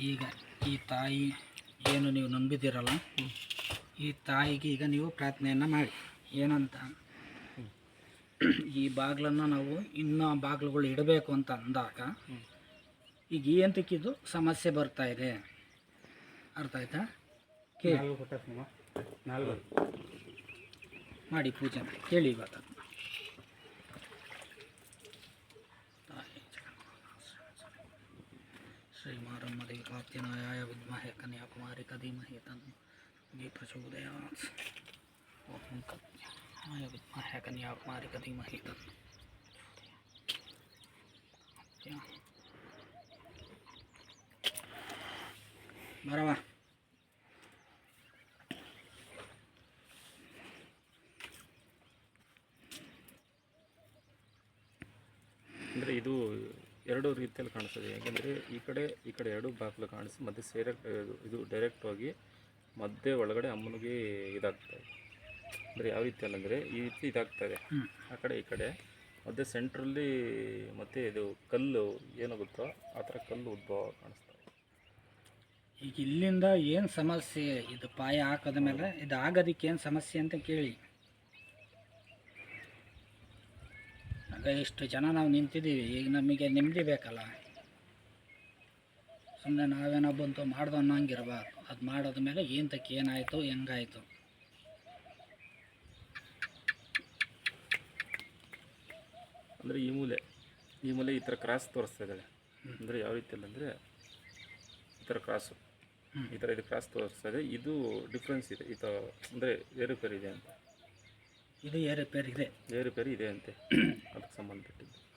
ಈಗ ಈ ತಾಯಿ ಏನು ನೀವು ನಂಬಿದ್ದೀರಲ್ಲ ಈ ತಾಯಿಗೆ ಈಗ ನೀವು ಪ್ರಾರ್ಥನೆಯನ್ನು ಮಾಡಿ. ಏನಂತ? ಈ ಬಾಗಿಲನ್ನು ನಾವು ಇನ್ನೂ ಬಾಗಿಲುಗಳು ಇಡಬೇಕು ಅಂತ ಅಂದಾಗ ಈಗ ಏನಂತಕ್ಕಿದು ಸಮಸ್ಯೆ ಬರ್ತಾ ಇದೆ. ಅರ್ಥ ಆಯ್ತಾ? ಕೇಳಿ. ಮಾಡಿ ಪೂಜೆ ಕೇಳಿ ಇವತ್ತು श्रीमारं अधिकार्तिनायाय विद्महे कन्याकुमारी कधीमहि तन्मे प्रचोदयात् ॐ कन्याय विद्महे कन्याकुमारी कधीमहि तन् बराबर ಎರಡು ರೀತಿಯಲ್ಲಿ ಕಾಣಿಸ್ತದೆ. ಯಾಕೆಂದರೆ ಈ ಕಡೆ ಈ ಕಡೆ ಎರಡು ಬಾಗಿಲು ಕಾಣಿಸಿ ಮತ್ತು ಸೇರ ಇದು ಡೈರೆಕ್ಟ್ ಹೋಗಿ ಮಧ್ಯೆ ಒಳಗಡೆ ಅಮ್ಮನಿಗೆ ಇದಾಗ್ತದೆ. ಅಂದರೆ ಯಾವ ರೀತಿ ಅಲ್ಲಂದರೆ ಈ ರೀತಿ ಇದಾಗ್ತದೆ. ಆ ಕಡೆ ಈ ಕಡೆ. ಮಧ್ಯೆ ಸೆಂಟ್ರಲ್ಲಿ ಮತ್ತೆ ಇದು ಕಲ್ಲು ಏನಾಗುತ್ತೋ ಆ ಥರ ಕಲ್ಲು ಉದ್ಭವ ಕಾಣಿಸ್ತದೆ. ಈಗ ಇಲ್ಲಿಂದ ಏನು ಸಮಸ್ಯೆ? ಇದು ಪಾಯ ಹಾಕೋದ ಮೇಲೆ ಇದು ಆಗೋದಕ್ಕೆ ಏನು ಸಮಸ್ಯೆ ಅಂತ ಕೇಳಿ. ಆಗ ಎಷ್ಟು ಜನ ನಾವು ನಿಂತಿದ್ದೀವಿ ಈಗ ನಮಗೆ ನೆಮ್ಮದಿ ಬೇಕಲ್ಲ. ಸುಮ್ಮನೆ ನಾವೇನೋ ಬಂತು ಮಾಡ್ದು ಅನ್ನೋಂಗಿರಬಾರ್ದು. ಅದು ಮಾಡೋದ ಮೇಲೆ ಏಂತಕ್ಕೆ ಏನಾಯಿತು ಹೆಂಗಾಯಿತು? ಅಂದರೆ ಈ ಮೂಲೆ ಈ ಮೂಲೆ ಈ ಥರ ಕ್ರಾಸ್ ತೋರಿಸ್ತಾ ಇದ್ದಾಳೆ. ಅಂದರೆ ಯಾವ ರೀತಿಯಲ್ಲಿ ಅಂದರೆ ಈ ಥರ ಕ್ರಾಸು ಈ ಥರ ಇದು ಕ್ರಾಸ್ ತೋರಿಸ್ತಾ ಇದೆ. ಇದು ಡಿಫ್ರೆನ್ಸ್ ಇದೆ. ಈ ಥರ ಅಂದರೆ ಏರುಪೇರಿದೆ ಅಂತ. ಇದು ಏರುಪೇರು ಇದೆ. ಏರುಪೇರು ಇದೆ ಅಂತೆ. ಅದಕ್ಕೆ ಸಂಬಂಧಪಟ್ಟಿದ್ದು.